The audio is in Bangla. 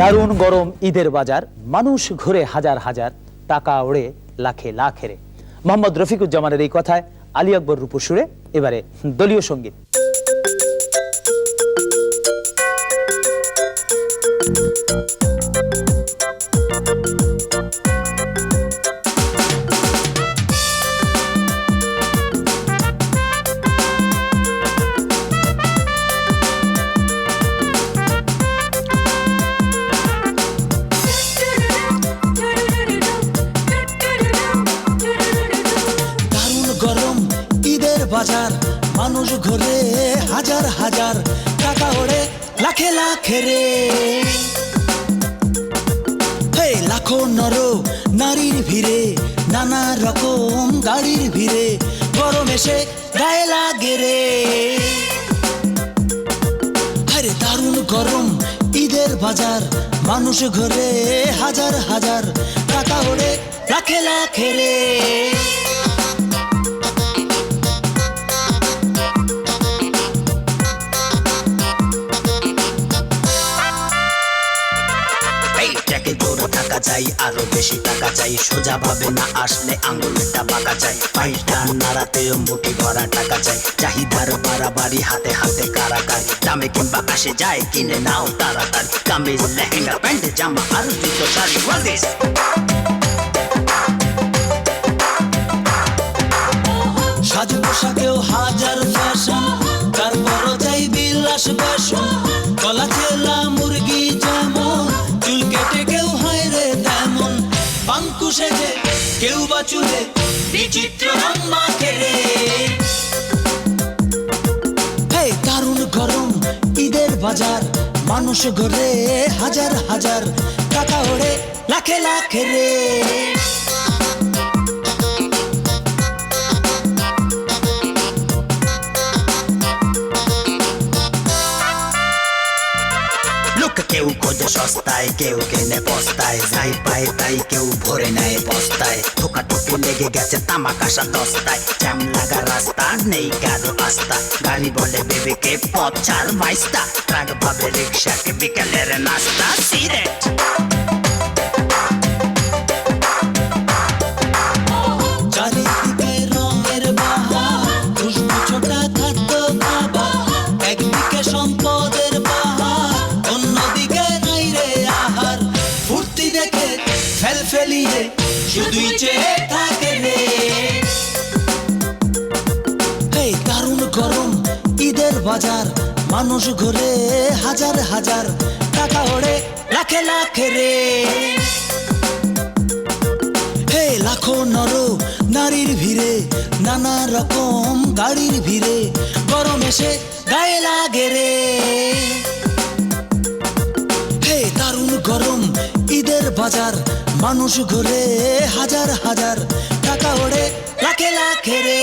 দারুণ গরম ঈদের বাজার, মানুষ ঘুরে হাজার হাজার টাকা ওড়ে লাখে লাখেরে। মোহাম্মদ রফিকুজ্জামানের এই কথায় আলী আকবর রূপর সুরে, এবারে দলীয় সংগীত। দারুণ বাজার মানুষ ঘুরে হাজার হাজার টাকা ওড়ে লাখে লাখে রে। লাখো নর, নারীর ভিড়ে, নানা রকম গাড়ির ভিড়ে, গরম এসে গায়ে লাগে রে। আরে দারুণ গরম, ঈদের বাজার, মানুষ ঘরে হাজার হাজার টাকা ওড়ে লাখে লাখে রে। এইটাকে জোরে টাকা চাই, আরও বেশি টাকা চাই, সোজা ভাবে না আসলে আঙুলটা বাঁকা চাই। পাইটা নাড়াতেও মুঠি ভরা টাকা চাই, চাহিদার বাড়াবাড়ি হাতে হাতে কারাকার দামে কিংবা আসে যায়, কিনে নাও তাড়াতাড়ি। কামিজ, লেহেঙ্গা, প্যান্ট, জামা, আর জুতো, শাড়ি ওয়াদিস সাজ পোশাকেও হাজার ফ্যাশন তারপরও চাই বিলাস বেশন গলা চেলা সেজে, কেউ বা চুলে বিচিত্র রং মাখে রে দারুণ গরম ঈদের বাজার, মানুষ ঘরে হাজার হাজার টাকা ওড়ে, লাখে লাখে রে। সস্তায় কেউ কেনে বস্তায় যাই পায় তাই কেউ ভরে নেয় বস্তায়। ঠোকা ঠোকি লেগে গেছে তামাক আসা দস্তায়। জ্যাম লাগা রাস্তা, নেই কারও আস্তা গাড়ি বলে বেবিকে পথ চার বাইস্তা ট্রাক ভাবে রিক্সাকে বিকেলের নাস্তা সিরেট বাজার, মানুষ ঘুরে হাজার হাজার টাকা ওড়ে লাখে লাখে রে। হে লাখো নর, নারীর ভিড়ে, নানা রকম গাড়ির ভিড়ে, গরম এসে গায়ে লাগে রে। হে দারুণ গরম ঈদের বাজার মানুষ ঘুরে হাজার হাজার টাকা ওড়ে লাখে লাখে রে।